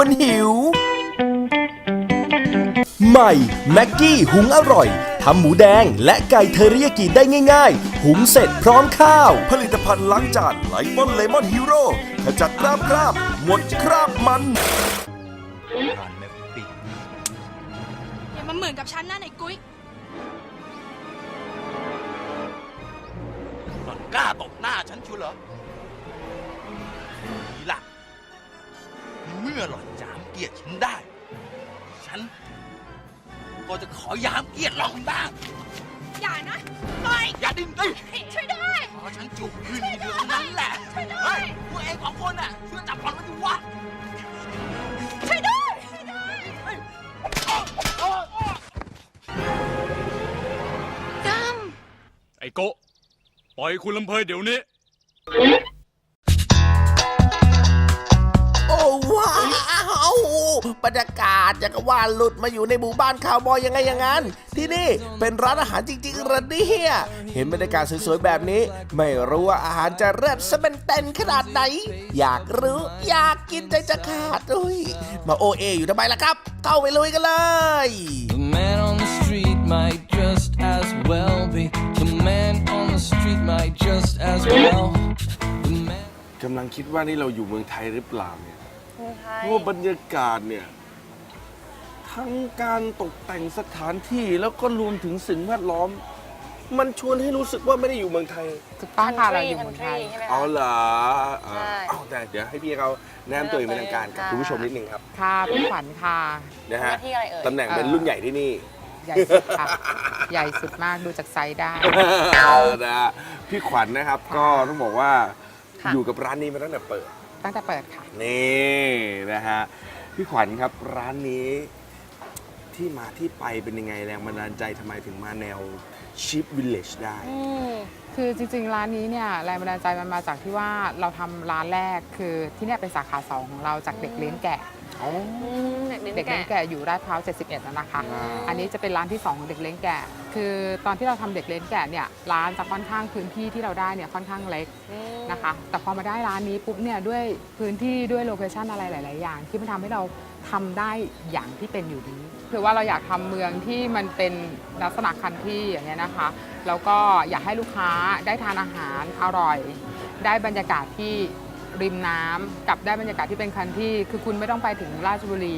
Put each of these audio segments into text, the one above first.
วนหิว ใหม่แม็กกี้หุงอร่อยทำหมูแดงและไก่เทอริยากิได้ง่ายๆ หุงเสร็จพร้อมข้าว ผลิตภัณฑ์ล้างจานไลมอนเลมอนฮีโร่ขจัดคราบคราบหมดคราบมันทานแม่ปีกอย่ามาเหมือนกับฉันนะไอ้กุ้ย หล่อนกล้าตบหน้าฉันชัวเหรอ เมื่อหล่อนยามเกียรติฉันได้ ฉัน ก็จะขอยามเกียรติหล่อนบ้าง อย่านะปล่อยอย่าดิ้นดิช่วยด้วยขอฉันจูบคืนทีเดียวเท่านั้นแหละช่วยด้วย เฮ้ยพวกเองสองคนน่ะช่วยจับหล่อนไว้ดิวะช่วยด้วย ช่วยด้วยเฮ้ยอ้ออ้ออ้อดไอ้โกะปล่อยคุณลำเพยเดี๋ยวนี้โบรรยากาศอย่างกับว่าหลุดมาอยู่ในหมู่บ้านคาวบอยยังไงอย่างนั้น ที่นี่เป็นร้านอาหารจริงๆเหระเนี่ยเห็นบรรยากาศสวยๆแบบนี้ ไม่รู้ว่าอาหารจะเลิศสะเป็นเต้นขนาดไหน อยากรู้อยากกินใจจะขาดอุ้ยมาโอเออยู่ทำไมล่ะครับ เข้าไปลุยกันเลย The man on the street might just as well be. The man on the street might just as well. The man. กำลังคิดว่านี่เราอยู่เมืองไทยหรือเปล่าเนี่ย เพราะว่าบรรยากาศเนี่ย ทั้งการตกแต่งสถานที่แล้วก็รวมถึงสิ่งแวดล้อม มันชวนให้รู้สึกว่าไม่ได้อยู่เมืองไทย ถูกต้องค่ะเราอยู่เมืองไทยใช่ไหมคะ เอาเหรอเออใช่เอาแต่เดี๋ยวให้พี่เขาแนะนำตัวอย่างเป็นทางการกับค่ะคุณผู้ชมนิดนึงครับค่ะพี่ขวัญค่ะ นะฮะหน้าที่อะไรเอ่ย ตำแหน่งเป็นรุ่นใหญ่ที่นี่ ใหญ่สุดค่ะ ใหญ่สุดมากดูจากไซส์ได้ นะฮะพี่ขวัญนะครับก็ต้องบอกว่าค่ะ อยู่กับร้านนี้มาตั้งแต่เปิด ตั้งแต่เปิดค่ะ นี่นะฮะพี่ขวัญครับร้านนี้ที่มาที่ไปเป็นยังไงแรงบันดาลใจทำไมถึงมาแนวชิปวิลเลจได้อืมคือจริงๆ ร้านนี้เนี่ยแรงบันดาลใจมันมาจากที่ว่าเราทำร้านแรกคือที่เนี่ยเป็นสาขาสองของเราจากเด็กเลี้ยงแกะ อืมเด็กเด็เด็กกเลี้ยงแก่แกะอยู่ราดพร้าว71นะนะคะ อ่า อันนี้จะเป็นร้านที่สองของเด็กเลี้ยงแกะคือตอนที่เราทำเด็กเลี้ยงแกะเนี่ยร้านจะค่อนข้างพื้นที่ที่เราได้เนี่ยค่อนข้างเล็กอืมนะคะ แต่พอมาได้ร้านนี้ปุ๊บเนี่ยด้วยพื้นที่ด้วยโลเคชันอะไรหลาย ๆ อย่าง ที่มันทำให้เราทำได้อย่างที่เป็นอยู่นี้คือว่าเราอยากทำเมืองที่มันเป็นลักษณะคันที่อย่างเงี้ยนะคะแล้วก็อยากให้ลูกค้าได้ทานอาหารอร่อย ได้บรรยากาศที่ ริมน้ำกับได้บรรยากาศที่เป็นคันที่ คือคุณไม่ต้องไปถึงราชบุรี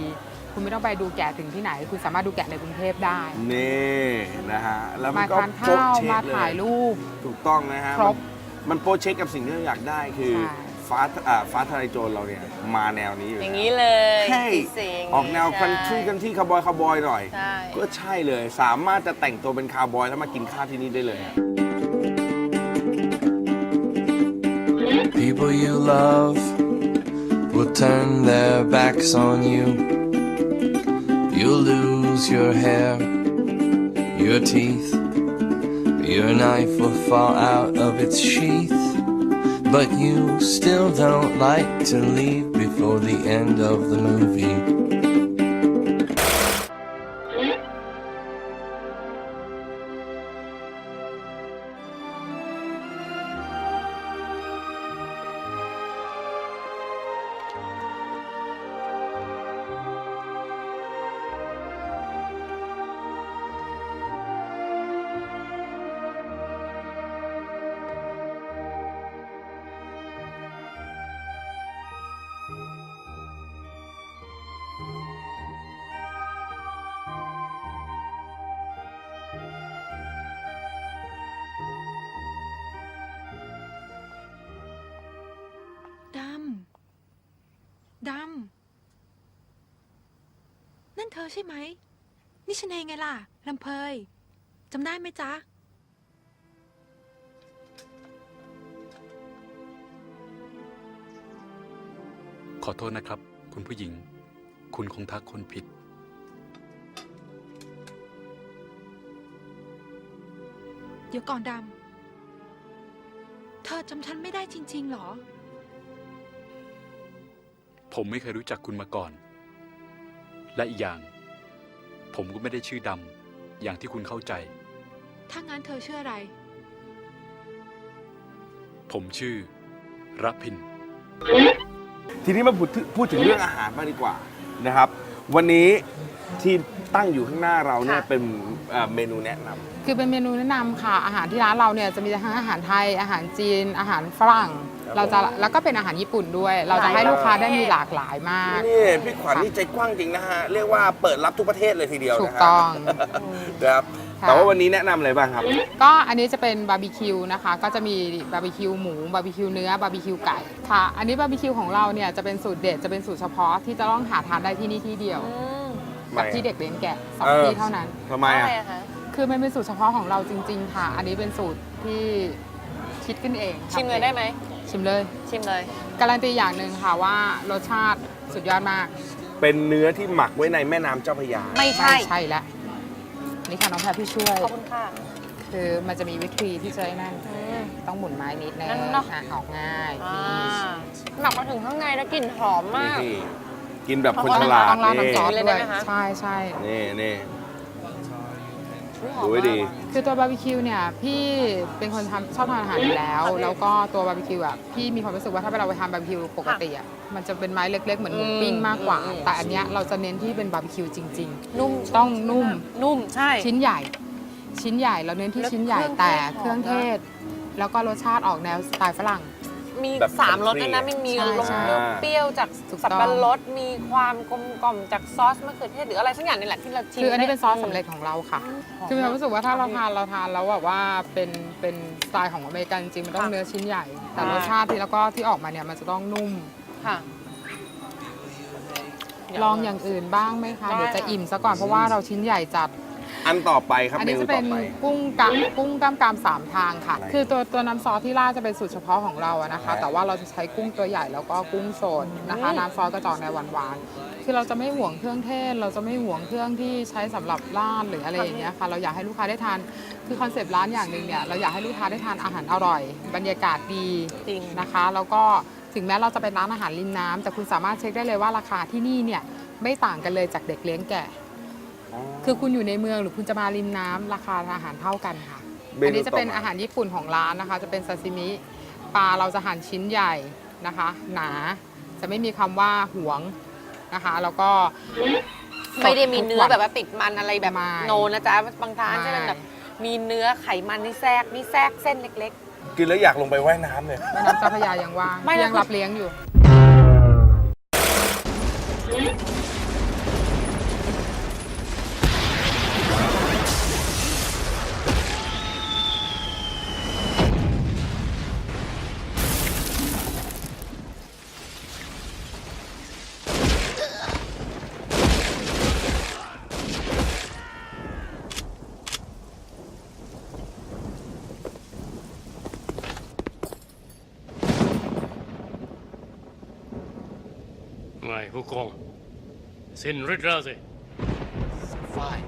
คุณไม่ต้องไปดูแกะถึงที่ไหน คุณสามารถดูแกะในกรุงเทพได้ นี่นะฮะ แล้วมัมานก็ทานโป๊ะข้าวเช็มาคเลถ่ายยรูป ถูกต้องนะฮะ ครบมันมันโป๊ะเช็คกับสิ่งที่เราอยากได้คือใช่ ฟ้าอ่าฟ้าทลายโจรเราเนี่ยมาแนวนี้อยู่อย่างนี้นี้เลยเฮ้ยสีสีออกแนวคันทรีกันที่คาวบอยคาวบอยหน่อย ใช่ ก็ใช่เลย สามารถจะแต่งตัวเป็นคาวบอยแล้วมากินข้าวที่นี่ได้เลย People you love will turn their backs on you. You'll lose your hair, your teeth, your knife will fall out of its sheath. But you still don't like to leave before the end of the movie. ดำ ดำ นั่นเธอใช่ไหม นี่ฉันเองไงล่ะลำเพยจำได้ไหมจ๊ะ ขอโทษนะครับ คุณผู้หญิง คุณคงทักคนผิด เดี๋ยวก่อนดำ เธอจำฉันไม่ได้จริง ๆ หรอ ผมไม่เคยรู้จักคุณมาก่อน และอีกอย่าง ผมก็ไม่ได้ชื่อดำ อย่างที่คุณเข้าใจ ถ้างั้นเธอเชื่ออะไร ผมชื่อรับพิน ทีนี้มาพูดถึงพูดถึงเรื่องอาหารบ้างดีกว่า นะครับ วันนี้ที่ตั้งอยู่ข้างหน้าเราเนี่ยค่ะ เป็นเอ่อเมนูแนะนำ คือเป็นเมนูแนะนำค่ะ อาหารที่ร้านเราเนี่ยจะมีทั้งอาหารไทย อาหารจีน อาหารฝรั่ง ครับเราจะแล้วก็เป็นอาหารญี่ปุ่นด้วย เราจะให้ลูกค้าได้มีหลากหลายมาก นี่พี่ขวัญนี่ใจกว้างจริงนะฮะ เรียกว่าเปิดรับทุกประเทศเลยทีเดียวถูนะกฮะต้อง นะครับ ค่ะ แต่ว่าวันนี้แนะนำอะไรบ้างครับ ก็อันนี้จะเป็นบาร์บีคิวนะคะ ก็จะมีบาร์บีคิวหมูบาร์บีคิวเนื้อบาร์บีคิวไก่ค่ะ อันนี้บาร์บีคิวของเราเนี่ยจะเป็นสูตรเด็ดจะเป็นสูตรเฉพาะที่จะต้องหาทานได้ที่นี่ที่เดียวกับที่เด็กเลี้ยงแกะสองเออ ที่เท่านั้น ทำไมอะคือมันเป็นสูตรเฉพาะของเราจริง ๆ ค่ะ อันนี้เป็นสูตรที่คิดขึ้นเองชิมเลยได้ไหม ชิมเลย ชิมเลย การันตีอย่างหนึ่งค่ะว่ารสชาติสุดยอดมากเป็นเนื้อที่หมักไว้ในแม่น้ำเจ้าพระยา ไม่ใช่ ใช่แล้ว นี่ค่ะน้องแพรพี่ช่วย ขอบคุณค่ะคือมันจะมีวิธีที่จะไอ้นั่น อืม ต้องหมุนไม้นิดนึงนั่นเนอะ อ่ออกง่ายอ่านี่หมักมาถึงข้างในแล้วกลิ่นหอมมาก นี่กินแบบคนเพราะฉว่าลาดต้องราดนี่น้ำซอสเลยด้ได้วยไหมคะ ใช่ใช่นี่นี่ อุ๊ยหอมดูไว้มากดี คือตัวบาร์บีคิวเนี่ยพี่เป็นคนทำชอบทานอาหารอยู่แล้ว แล้วก็ตัวบาร์บีคิวอะพี่มีความรู้สึกว่าถ้าเราไปทานบาร์บีคิวปกติอะมันจะเป็นไม้เล็ก ๆ เหมือนหมูปิ้งมากกว่าอืมแต่อันเนี้ยเราจะเน้นที่เป็นบาร์บีคิวจริงนุ่มๆต้องนุ่มนุ่มใช่ชิ้นใหญ่ ชิ้นใหญ่เราเน้นที่แล้วชิ้นใหญ่เครื่องแต่เทศเครื่องเทศ แล้วก็รสชาติออกแนวสไตล์ฝรั่ง มีแบบสามรส country ด้วยนะ มันมีใช่รสใช่ เปรี้ยวจากถูกสับต้องปะรดมีความกลมกล่อมจากซอสมะเขือเทศหรืออะไรสักอย่างนี่แหละที่เราชิมคืออันนี้เป็นซอสได้สำเร็จของเราค่ะหอมคือมีความรู้สึกว่าถ้าเราค่ะทานเราทานแล้วแบบว่าเป็นเป็นสไตล์ของอเมริกันจริงๆมันต้องค่ะเนื้อชิ้นใหญ่ แต่ใช่รสชาติที่แล้วก็ที่ออกมาเนี่ยมันจะต้องนุ่ม ค่ะ ลองอย่างอื่นบ้างไหมคะได้เดี๋ยวจะค่ะ อิ่มซะก่อนเพราะว่าเราชิ้นใหญ่จัด อันต่อไปครับอันเมนี้นูจะต่เป็อนไป กุ้งกะกุ้งกล้ามกรามสามทางค่ะ อะไรคือตัวตัวน้ำซอสที่ราดจะเป็นสูตรเฉพาะของเราอะนะคะครับแต่ว่าเราจะใช้กุ้งตัวใหญ่แล้วก็กุ้งสดนะคะน้ำซอสกระจอกในหวานๆคือเราจะไม่ห่วงเครื่องเทศ เราจะไม่ห่วงเครื่องที่ใช้สำหรับราดหรืออะไรอย่างเงี้ยค่ะ เราอยากให้ลูกค้าได้ทาน คือคอนเซปต์ร้านอย่างหนึ่งเนี่ยเราอยากให้ลูกค้าได้ทานอาหารอร่อย บรรยากาศดีจริง นะคะ แล้วก็ถึงแม้เราจะเป็นร้านอาหารริมน้ำแต่คุณสามารถเช็คได้เลยว่าราคาที่นี่เนี่ยไม่ต่างกันเลยจากเด็กเลี้ยงแกะ คือคุณอยู่ในเมืองหรือคุณจะมาริมน้ำราคาอาหารเท่ากันค่ะ เมนูอันนี้จะเป็นต่อมา อาหารญี่ปุ่นของร้านนะคะ จะเป็นซาซิมิปลาเราจะหั่นชิ้นใหญ่นะคะ หนาจะไม่มีคำว่าหวงนะคะ แล้วก็ ไม่ได้มีเนื้อทุกวัแบบว่าติดมันอะไรแบบไม่โนนะจ๊ะบางร้านจะเป็นแบบไม่มีเนื้อไขมันนี่แทรกนี่แทรกเส้นเล็ก กินแล้วอยากลงไปว่ายน้ำเลย แม่น้ำเจ้าพระยายังว่างไม่นะ ยังรับเลี้ยงอยู่ ไม่ผู้กอง สิ้นฤทธิ์แล้วสิฝ้าย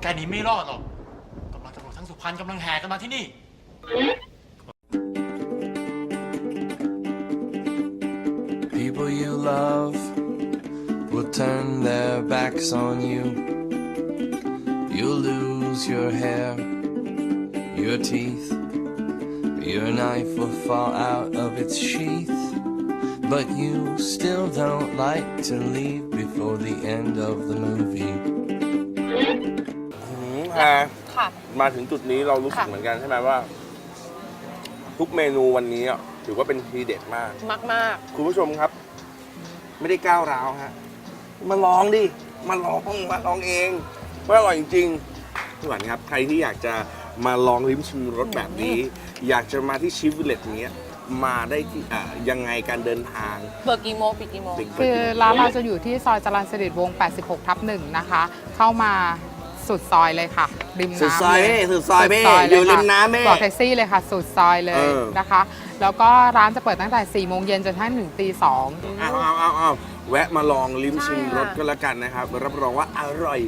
แกหนีไม่รอดหรอกกำลังตำรวจทั้งสุพรรณกำลังแห่กันมาที่นี่ People you love will turn their backs on you. You'll lose your hair, your teeth, your knife will fall out of its sheath. But you still don't like to leave before the end of the movie. หืมแพรๆค่ะ มาถึงจุดนี้เรารู้สึกค่ะ เหมือนกันใช่ไหมว่า ทุกเมนูวันนี้อะถือว่าเป็นทีเด็ดมาก มากมากคุณผู้ชมครับ ไม่ได้ก้าวร้าวฮะมาลองดิมาลองมาลองเองว่าอร่อยจริงๆทุกคนครับ ใครที่อยากจะมาลองลิ้มชิมรสแบบนี้ อยากจะมาที่ชิฟวิลเลตเนี้ย มาได้ที่อ่ายังไงการเดินทางๆเบอร์กี่โมงปิดกี่โมงปิดคือร้านเราจะอยู่ที่ซอยจรัญสฤษดิ์วงศ์86 ทับหนึ่งนะคะ เข้ามาสุดซอยเลยค่ะ ริมน้ำสุดซอยเลนี่สุดซอยแม่สุดอยู่เลริค่ะมน้ำแม่บอกแท็กซี่เลยค่ะ สุดซอยเลเอยอนะคะ แล้วก็ร้านจะเปิดตั้งแต่4โมงเย็นจนถึงตีสอง เอาเอาเอาเอาแวะมาลองลิ้มชิมใช่รค่ะสก็แล้วกันนะครับ รับรองว่าอร่อย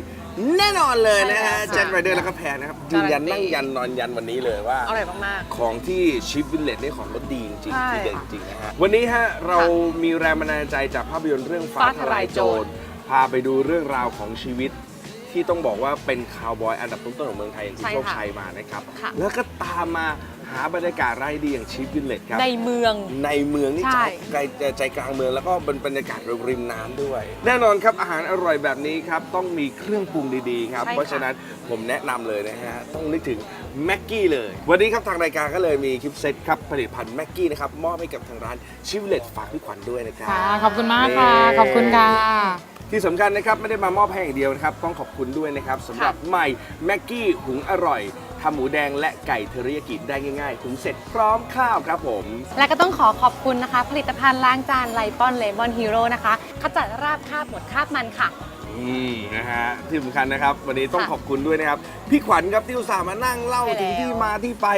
แน่นอนเลยนะฮะใช่ค่ะ แจ็คไรเดอร์แล้วก็แพรนะครับยืนยันนั่งยันนอนยันวันนี้เลยว่า อร่อยมาก ของที่ชิฟวิลเลตนี่ของรสดีจริงใช่ๆที่เด็ดจริงๆนะฮะ วันนี้ฮะเรามีแรงบันดาลใจจากภาพยนตร์เรื่องฟ้าฟ้าททลาลายยโจโจร ร พาไปดูเรื่องราวของชีวิต ที่ต้องบอกว่าเป็นคาวบอยอันดับต้นๆของเมืองไทยอย่างคุณใช่โชคค่ะชัยมานะครับ ค่ะ แล้วก็ตามมา หาบรรยากาศไร่ดีอย่างชีฟวิลเลจครับ ในเมือง ในเมืองนี่ใช่ ใจใจใจกลางเมืองแล้วก็เป็นบรรยากาศริมน้ำด้วย แน่นอนครับอาหารอร่อยแบบนี้ครับ ต้องมีเครื่องปรุงดีๆครับ ใช่ค่ะ เพราะฉะนั้นผมแนะนำเลยนะฮะ ต้องนึกถึงแม็กกี้เลย วันนี้ครับทางรายการก็เลยมีคลิปเซตครับ ผลิตภัณฑ์แม็กกี้นะครับ มอบให้กับทางร้านชิวเลตฝากพี่ขวัญด้วยนะครับ ค่ะ ขอบคุณมากค่ะ ขอบคุณค่ะ ที่สำคัญนะครับ ไม่ได้มามอบให้อย่างเดียวนะครับ ต้องขอบคุณด้วยนะครับสำหรับใหม่แม็กกี้หุงอร่อย ทำหมูแดงและไก่เทอริยากิได้ง่ายๆถุงเสร็จพร้อมข้าวครับผม และก็ต้องขอขอบคุณนะคะ ผลิตภัณฑ์ล้างจานไลปอนเลมอนฮีโร่นะคะขจัดราบคราบหมดคราบมันค่ะ อืมนะฮะที่สำคัญนะครับ วันนี้ต้องค่ะขอบคุณด้วยนะครับ พี่ขวัญครับที่อุตส่าห์มานั่งเล่าใช่แล้วถึงที่มาที่ไป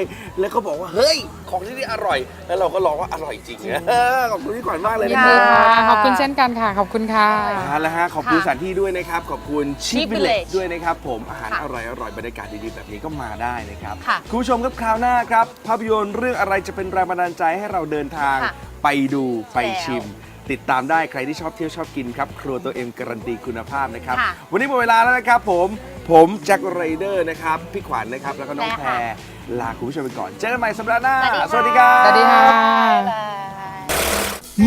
แล้วก็บอกว่าเฮ้ย ของที่นี่อร่อย แล้วเราก็ลองว่าอร่อยจริงนะเออขอบคุณพี่ขวัญมากเลยนะคยินรัดีบค่ะขอบคุณเช่นกันค่ะ ขอบคุณค่ะ เอาละฮะขอบคุณค่ะสถานที่ด้วยนะครับ ขอบคุณชิ Cheap ปวิลเลจ Village ด้วยนะครับ ผมอาหารค่ะอร่อยอร่อยบรรยากาศดีๆ แบบนี้ก็มาได้นะครับค่ะคุณผู้ชมครับคราวหน้าครับ ภาพยนตร์เรื่องอะไรจะเป็นแรงบันดาลใจให้เราเดินทาง ค่ะไปดูไปแล้วชิม ติดตามได้ใครที่ชอบเที่ยวชอบกินครับ ครัวตัวเอ็มการันตีคุณภาพนะครับ ค่ะวันนี้หมดเวลาแล้วนะครับผมผมแจ็คไรเดอร์นะครับพี่ขวัญนะครับแล้วก็น้องได้แพรค่ะ ลาคุณผู้ชมไปก่อน เจอกันใหม่สัปดาห์หน้าสวัสดีคค่ะรับ สวัสดีค่ะ บ๊ายบาย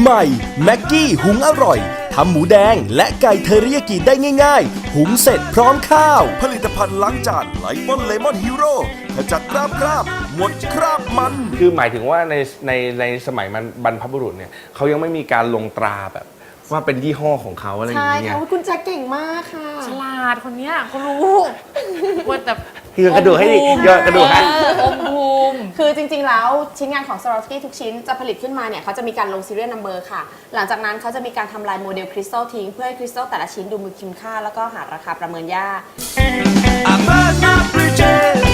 ใหม่ แม็กกี้หุงอร่อย ทำหมูแดงและไก่เทอริยากิได้ง่ายๆ หุงเสร็จพร้อมข้าว ผลิตภัณฑ์ล้างจานไลปอนเลมอนฮีโร่ขจัดคราบคราบ หมดคราบมัน คือหมายถึงว่าในในในสมัยมันบรรพบุรุษเนี่ยเขายังไม่มีการลงตราแบบ ว่าเป็นยี่ห้อของเขาอะไรอย่างใช่เงี้ยค่ะคุณแจ็คเก่งมากค่ะ ฉลาดคนเนี้ยเขารู้ว่าแต่คือกระดูกให้ดิยอดกระดูกให้ เอออมภูมิ คือจริง ๆ แล้วชิ้นงานของ Swarovski ทุกชิ้นจะผลิตขึ้นมาเนี่ยเขาจะมีการลง serial number ค่ะ หลังจากนั้นเขาจะมีการทำลายโมเดลคริสตัลทิ้ง เพื่อให้คริสตัลแต่ละชิ้นดูมีคุณค่า แล้วก็หาราคาประเมินยาก I burn my bridges